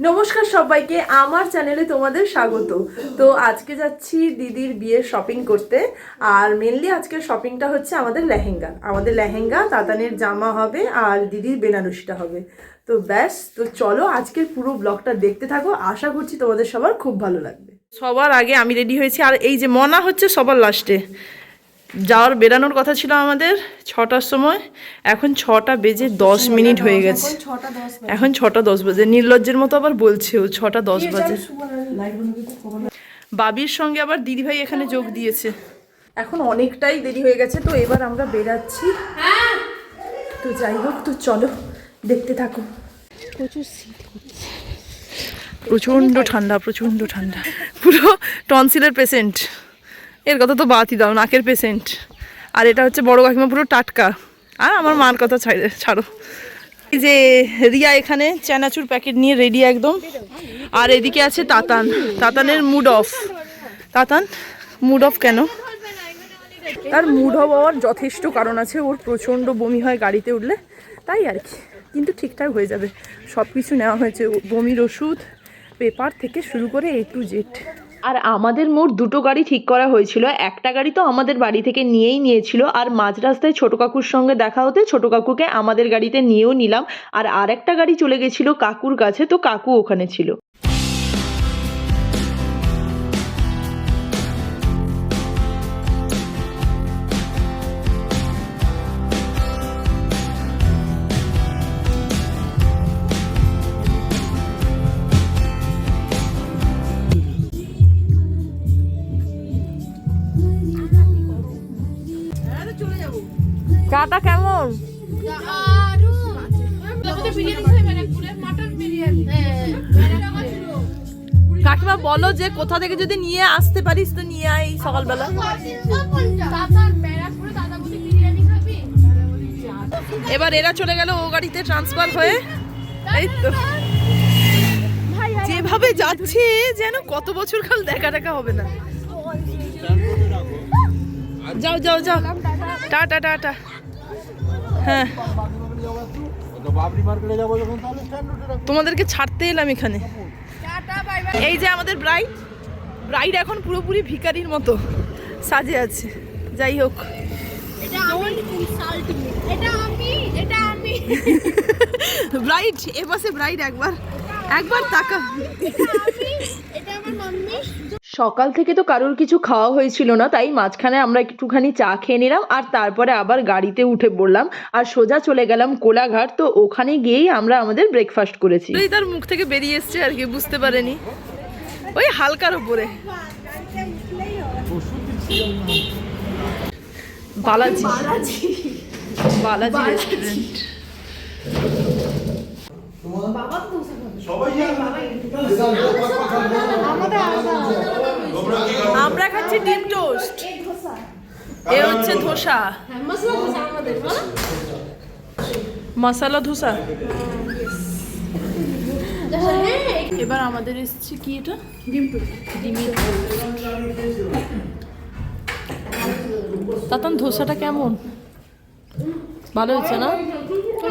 নমস্কার সবাইকে, আমার চ্যানেলে তোমাদের স্বাগত। তো আজকে যাচ্ছি দিদির বিয়ের শপিং করতে, আর মেনলি আজকের শপিংটা হচ্ছে আমাদের লেহেঙ্গা। আমাদের লেহেঙ্গা, তাতানের জামা হবে, আর দিদির বেনারসিটা হবে। তো ব্যাস, তো চলো আজকের পুরো ব্লগটা দেখতে থাকো। আশা করছি তোমাদের সবার খুব ভালো লাগবে। সবার আগে আমি রেডি হয়েছি, আর এই যে মনা হচ্ছে সবার লাস্টে যাওয়ার বেরানোর কথা ছিল আমাদের ছটার সময়। এখন ছটা বেজে দশ মিনিট হয়ে গেছে। এখন ছটা দশ বাজে। নির্লজ্জের মতো আবার বলছে ও ছটা দশ বাজে। বাবির সঙ্গে আবার দিদিভাই এখানে যোগ দিয়েছে। এখন অনেকটাই দেরি হয়ে গেছে তো এবার আমরা বেরাচ্ছি। তো যাই হোক তো চলো দেখতে থাকো। প্রচুর প্রচণ্ড ঠান্ডা প্রচণ্ড ঠান্ডা। পুরো টনসিলের পেশেন্ট। এর কথা তো বাদই দাও, নাকের পেশেন্ট আর এটা হচ্ছে বড় কাকিমা পুরো টাটকা। আর আমার মার কথা ছাড়ে, ছাড়ো। এই যে রিয়া এখানে চানাচুর প্যাকেট নিয়ে রেডি একদম। আর এদিকে আছে Tatan. তাতানের mood off Tatan mood off কেন? তার মুড অফ হওয়ার যথেষ্ট কারণ আছে। ওর প্রচণ্ড বমি হয় গাড়িতে উঠলে। তাই আর কি। কিন্তু ঠিকঠাক হয়ে যাবে। সব কিছু নেওয়া হয়েছে। বমির ওষুধ, পেপার থেকে শুরু করে এ টু জেড আর আমাদের মোট দুটো গাড়ি ঠিক করা হয়েছিল। একটা গাড়ি তো আমাদের বাড়ি থেকে নিয়েই নিয়েছিল আর মাঝ রাস্তায় ছোট কাকুর সঙ্গে দেখা হতে ছোট কাকুকে আমাদের গাড়িতে নিয়েও নিলাম। আর আরেকটা গাড়ি চলে গেছিল কাকুর কাছে, তো কাকু ওখানে ছিল। চাটা কেমন? কাকিমা, বলো যে কোথা থেকে যদি নিয়ে আসতে পারিস তো নিয়ে আয় সকালবেলা। এবার এরা চলে গেল ও গাড়িতে ট্রান্সফার হয়ে। এই তো। যেভাবে যাচ্ছে, যেন কত বছর কাল দেখা দেখা হবে না। যাও যাও যাও। Tata tata. রাখব তোমাদেরকে ছাড়তে এলাম এখানে। এই যে আমাদের ব্রাইড ব্রাইড এখন পুরোপুরি ভিখারির মতো সাজে আছে। যাই হোক। ব্রাইড এ পাশে ব্রাইড একবার। একবার তাকা সকাল থেকে তো কারোর কিছু খাওয়া হয়েছিল না তাই মাঝখানে আমরা একটুখানি চা খেয়ে নিলাম আর তারপরে আবার গাড়িতে উঠে পড়লাম আর সোজা চলে গেলাম কোলাঘাট তো ওখানে গিয়েই আমরা আমাদের ব্রেকফাস্ট করেছি। তার মুখ থেকে বেরিয়ে এসছে আর কি বুঝতে পারেনি। ওই হালকার উপরে। বালাজি। বালাজি রেস্টুরেন্ট সবাই আমরা খাচ্ছি ডিম টোস্ট। এ হচ্ছে ধোসা। মশলা ধোসা এবার আমাদের এসছে কি এটা? ডিম ডিমের তাতান ধোসাটা কেমন? ভালো হচ্ছে না?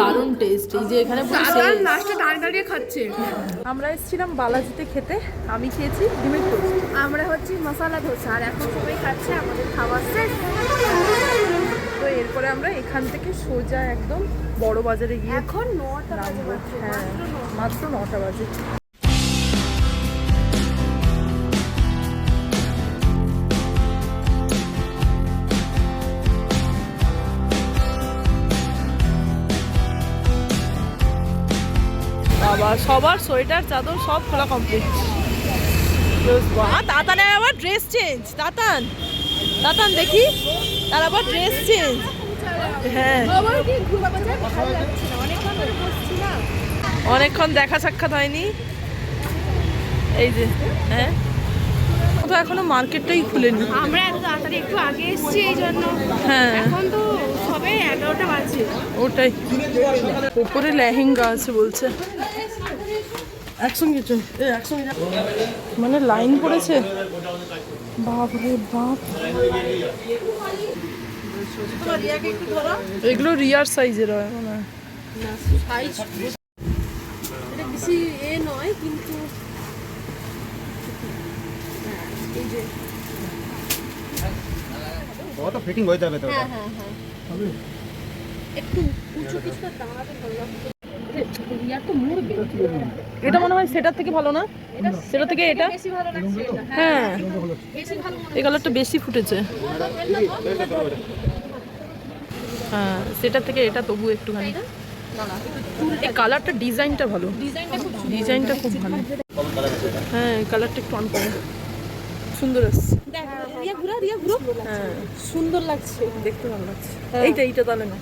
দারুণ টেস্ট এই যে এখানে। লাস্টে দাঁড়িয়ে দাঁড়িয়ে খাচ্ছে। আমরা এসেছিলাম বালাজিতে খেতে আমি খেয়েছি ডিমের টোস্ট। আমরা হচ্ছে মশলা ধোসা আর এখন সবাই খাচ্ছে আমাদের খাওয়া শেষ। তো এরপরে আমরা এখান থেকে সোজা একদম বড় বাজারে গিয়ে এখন নটা বাজে হ্যাঁ মাত্র নটা বাজে। সবার সোয়েটার চাদর সব খোলা কমপ্লিট হ্যাঁ তাতানে আবার ড্রেস চেঞ্জ তাতান। তাতান দেখি তার আবার ড্রেস চেঞ্জ হ্যাঁ। অনেকক্ষণ দেখা সাক্ষাৎ হয়নি। এই যে হ্যাঁ। তো এখনও মার্কেটটাই খুলেনি। আমরা এত তাড়াতাড়ি একটু আগে এসেছি এই জন্য। হ্যাঁ। এখন তো সবে এগারোটা বাজে। ওটাই। উপরে লেহেঙ্গা আছে বলছে। একসঙ্গে চল একসঙ্গে মানে লাইন পড়েছে? বাপ রে বাপ। এগুলো রিয়ার সাইজের হয় মনে হয়। বেশি এ নয় কিন্তু ও ফিটিং হয়ে যাবে তো হ্যাঁ হ্যাঁ হ্যাঁ। একটু উঁচু কিছুটা দাঁড়াবে ভালো এটা মনে হয় সেটার থেকে ভালো না? সেটা থেকে এটা হ্যাঁ। বেশি এই কালারটা বেশি ফুটেছে। হ্যাঁ সেটার থেকে এটা তবু একটুখানি। এই কালারটা ডিজাইনটা ভালো। ডিজাইনটা খুব ভালো। হ্যাঁ কালারটা একটু অন করে। সুন্দর আসছে। হ্যাঁ। সুন্দর লাগছে। দেখতে ভালো লাগছে। এইটা এইটা তাহলে না।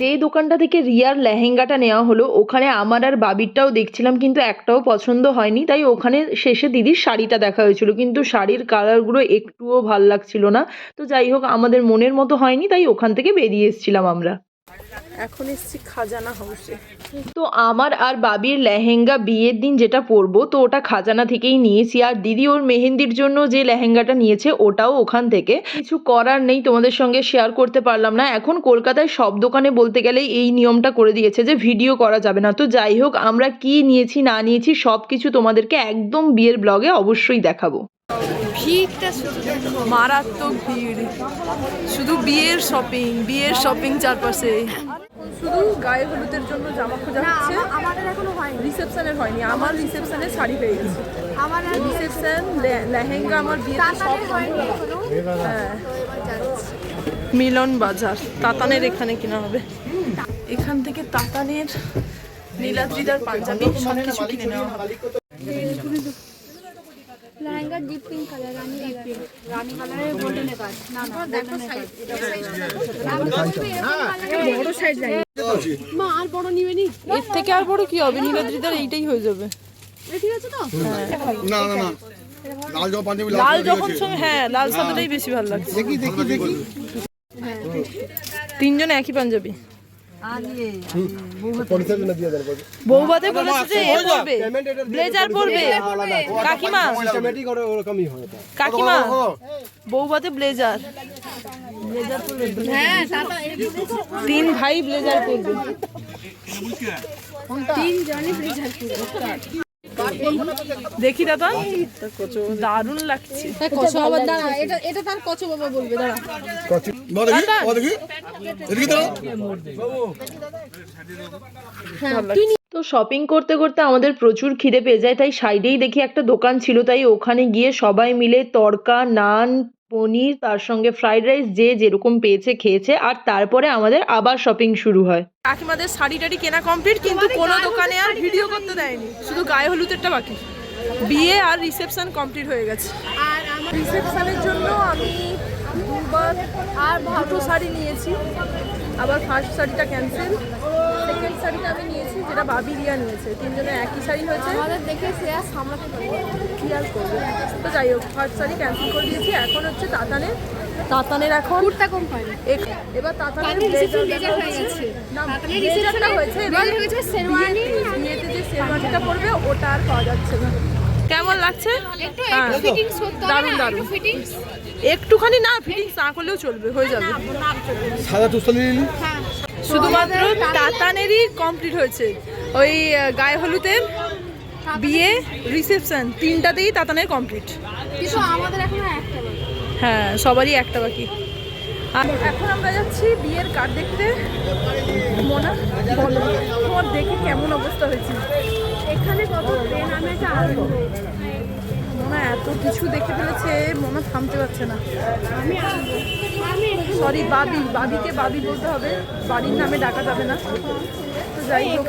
যে দোকানটা থেকে রিয়ার লেহেঙ্গাটা নেওয়া হলো, ওখানে আমার আর বাবিরটাও দেখছিলাম, কিন্তু একটাও পছন্দ হয়নি। তাই ওখানে শেষে দিদির শাড়িটা দেখা হয়েছিল, কিন্তু শাড়ির কালারগুলো একটুও ভালো লাগছিল না। তো যাই হোক, আমাদের মনের মতো হয়নি, তাই ওখান থেকে বেরিয়ে এসেছিলাম আমরা। এখন এসছি খাজানা হাউসে। তো আমার আর বাবির লেহেঙ্গা বিয়ের দিন যেটা পরবো, তো ওটা খাজানা থেকেই নিয়েছি। আর দিদি ওর মেহেন্দির জন্য যে লেহেঙ্গাটা নিয়েছে, ওটাও ওখান থেকে। কিছু করার নেই, তোমাদের সঙ্গে শেয়ার করতে পারলাম না। এখন কলকাতায় সব দোকানে বলতে গেলেই এই নিয়মটা করে দিয়েছে যে ভিডিও করা যাবে না। তো যাই হোক, আমরা কি নিয়েছি, না নিয়েছি সব কিছু তোমাদেরকে একদম বিয়ের ব্লগে অবশ্যই দেখাবো। ভিড়টা মারাত্মক ভিড়। শুধু বিয়ের শপিং বিয়ের শপিং চারপাশে। শুধু গায়ে হলুদের জন্য জামা খোঁজা হচ্ছে? আমাদের এখনও হয়নি। রিসেপশনের হয়নি। আমার রিসেপশনে শাড়ি পেয়ে গেছে। আমার রিসেপশন লেহেঙ্গা আমার বিয়েতে সব হ্যাঁ। মিলন বাজার। তাতানের এখানে কিনা হবে। এখান থেকে তাতানের নীলাদ্রিদার পাঞ্জাবি সব কিছু কিনে নেওয়া হবে। Lehenga deep pink colour rani colour rani গোল্ডেনের কাজ। না না দেখো সাইজ বড় সাইজ লাগে মা আর বড় নিবে নি? এর থেকে আর বড় কি হবে? নীলাদ্রিদার এইটাই হয়ে যাবে। ঠিক আছে তো? না না না। লাল জামা পাঞ্জাবি লাল যখন হ্যাঁ লাল সাদাটাই বেশি ভালো লাগছে। দেখি দেখি দেখি। তিনজনে একই পাঞ্জাবি। বৌবাদে বলেছে। যে এ ব্লেজার পরবে কাকিমা। সিস্টেমেটিক ওরকমই হয় কাকিমা বৌবাদে ব্লেজার। হ্যাঁ তিন ভাই ব্লেজার পরবে তিন জনই ব্লেজার দেখি দাদা দারুণ লাগছে। কচু আবার দাঁড়া এটা এটা তার কচু বাবা বলবে দাঁড়া। মা দেখি মা দেখি। তো শপিং করতে করতে আমাদের প্রচুর খিদে পেয়ে যায় তাই সাইডেই দেখি একটা দোকান ছিল তাই ওখানে গিয়ে সবাই মিলে তড়কা নান পনির তার সঙ্গে ফ্রাইড রাইস যে যেরকম পেয়েছে খেয়েছে আর তারপরে আমাদের আবার শপিং শুরু হয়। কাকিমাদের শাড়ি টাড়ি কেনা কমপ্লিট কিন্তু কোনো দোকানে আর ভিডিও করতে দেয়নি। শুধু গায়ে হলুদেরটা বাকি। বিয়ে আর রিসেপশন কমপ্লিট হয়ে গেছে। আর আমার রিসেপশনের জন্য আমি দুবার আর দুটো শাড়ি নিয়েছি। আবার ফার্স্ট শাড়িটা ক্যান্সেল সেকেন্ড শাড়িটা আমি নিয়েছি যেটা বাবি রিয়া নিয়েছে। তিনজনের একই শাড়ি হয়েছে। আমাদের দেখে সে আর সামলাতে কি আর করব? তো যাই হোক ফার্স্ট শাড়ি ক্যান্সেল করে দিয়েছি। এখন হচ্ছে তাতানের তাতানের এখন কুর্তা কম পাইনি এক- এবার তাতানের হয়ে গেছে। না তাতানের blazer হয়েছে এবার হয়েছে শেরওয়ানি। বিয়েতে যে শেরওয়ানিটা পরবে ওটা আর পাওয়া যাচ্ছে না। কেমন লাগছে? হ্যাঁ। একটু ফিটিংস করতে দারুণ, দারুণ। একটুখানি না ফিটিংস না করলেও চলবে হয়ে যাবে। সাদা টুসলি নিলি হ্যাঁ। শুধুমাত্র তাতানেরই কমপ্লিট হয়েছে। ওই গায়ে হলুদের বিয়ে রিসেপশন তিনটাতেই তাতানের কমপ্লিট কিন্তু আমাদের এখনও একটা হ্যাঁ সবারই একটা বাকি। এখন আমরা যাচ্ছি বিয়ের কার্ড দেখতে। মোনা বলো তোমার দেখে কেমন অবস্থা হয়েছে? এখানে কত ট্রেন আমি একটা আনন্দ মোনা এত কিছু দেখে ফেলেছে মোনা থামতে পারছে না। আমি সরি বাবি বাবিকে বাবি বলতে হবে। বাড়ির নামে ডাকা যাবে না। যাই হোক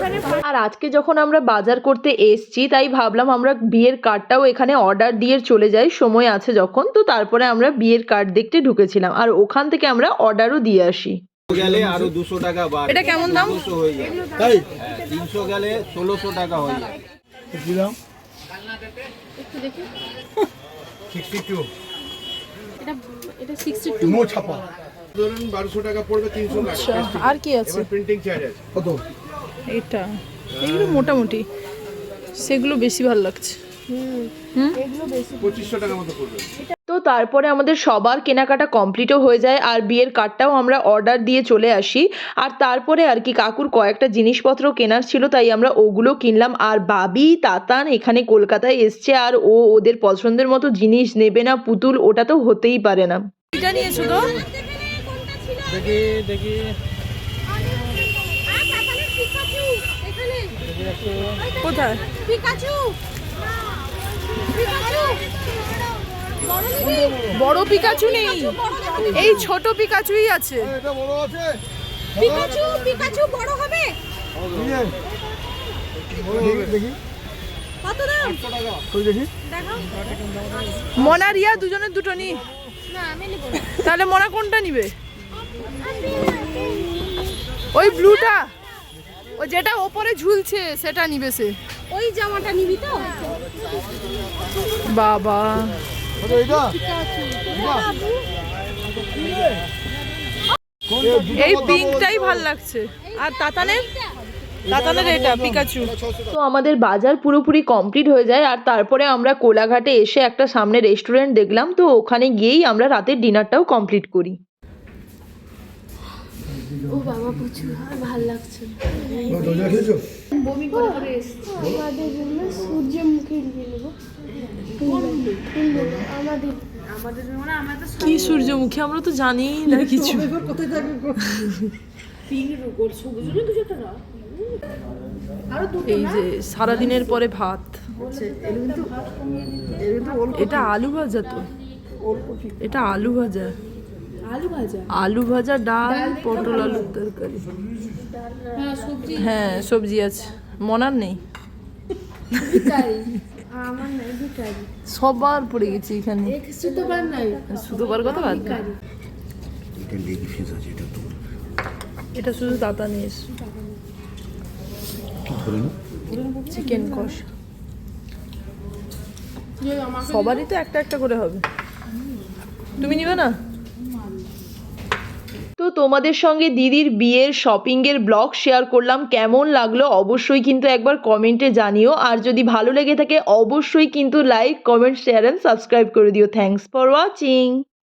আর আজকে যখন আমরা বাজার করতে এসছি তাই ভাবলাম আমরা বিয়ের কার্ডটাও এখানে অর্ডার দিয়ে চলে যাই সময় আছে যখন। তো তারপরে আমরা বিয়ের কার্ড দেখতে ঢুকেছিলাম। আর ওখান থেকে আমরা অর্ডারও দিয়ে আসি। গেলে আরও দুশো টাকা বাড়বে। এটা কেমন দাম? হয়ে যাবে। তাই? তিনশো গেলে ষোলোশো টাকা যাবে। কি একটু দেখি। Sixty two. এটা এটা সিক্সটি টু। নো ধরুন বারোশো টাকা পড়বে তিনশো আচ্ছা আর কি আছে? প্রিন্টিং চার্জ আছে। কত? এটা এগুলো মোটামুটি। সেগুলো বেশি ভালো লাগছে। পঁচিশশো টাকা মতো পড়বে তো তো তারপরে আমাদের সবার কেনাকাটা কমপ্লিটও হয়ে যায় আর বিয়ের কার্ডটাও আমরা অর্ডার দিয়ে চলে আসি। আর তারপরে আর কি কাকুর কয়েকটা জিনিসপত্র কেনার ছিল তাই আমরা ওগুলো কিনলাম। আর বাবি তাতান এখানে কলকাতায় এসছে আর ও ওদের পছন্দের মতো জিনিস নেবে না পুতুল ওটা তো হতেই পারে না। এটা নিয়েছো তো দেখি দেখি আর কাকালের পিকাচু এখানে কোথায়? পিকাচু। বড় পিকাচু নেই। এই ছোট পিকাচুই আছে। এটা পিকাচু পিকাচু বড় হবে? নিয়ে বড় হবে দেখি। কত দাম? দেখি? মনা রিয়া দুজনের দুটো নি। না আমি নেব না। তাহলে মনা কোনটা নিবে? ওই ব্লুটা। ও যেটা ওপরে ঝুলছে সেটা নিবে সে। ওই জামাটা নিবি তো? বাবা। এই পিঙ্কটাই ভালো লাগছে। আর তাতানের? তাতানের এটা পিকাচু তো আমাদের বাজার পুরোপুরি কমপ্লিট হয়ে যায় আর তারপরে আমরা কোলাঘাটে এসে একটা সামনে রেস্টুরেন্ট দেখলাম তো ওখানে গিয়েই আমরা রাতের ডিনারটাও কমপ্লিট করি। ও বাবা আর ভালো লাগছে বমি করে করে এসছে। আমাদের জন্য সূর্যমুখী নিয়ে নেব। আমাদের। আমাদের মানে আমরা তো কি সূর্যমুখী আমরা তো জানিই না কিছু। এই যে সারাদিনের পরে ভাত। এটা আলু ভাজা তো। এটা আলু ভাজা। আলু ভাজা? আলু ভাজা ডাল পটল আলুর তরকারি। হ্যাঁ সবজি। হ্যাঁ আছে। মনার নেই? সবার পড়ে গেছে এখানে। সুতো পার নাই। সুতোবার কথা বাদ এটা শুধু দাতা নিয়ে চিকেন কষা। সবারই তো একটা একটা করে হবে। তুমি নিবে না? তো তোমাদের সঙ্গে দিদির বিয়ের শপিংয়ের ব্লগ শেয়ার করলাম। কেমন লাগল অবশ্যই কিন্তু একবার কমেন্টে জানিও। আর যদি ভালো লেগে থাকে, অবশ্যই কিন্তু like, comment, share and subscribe করে দিও। Thanks for watching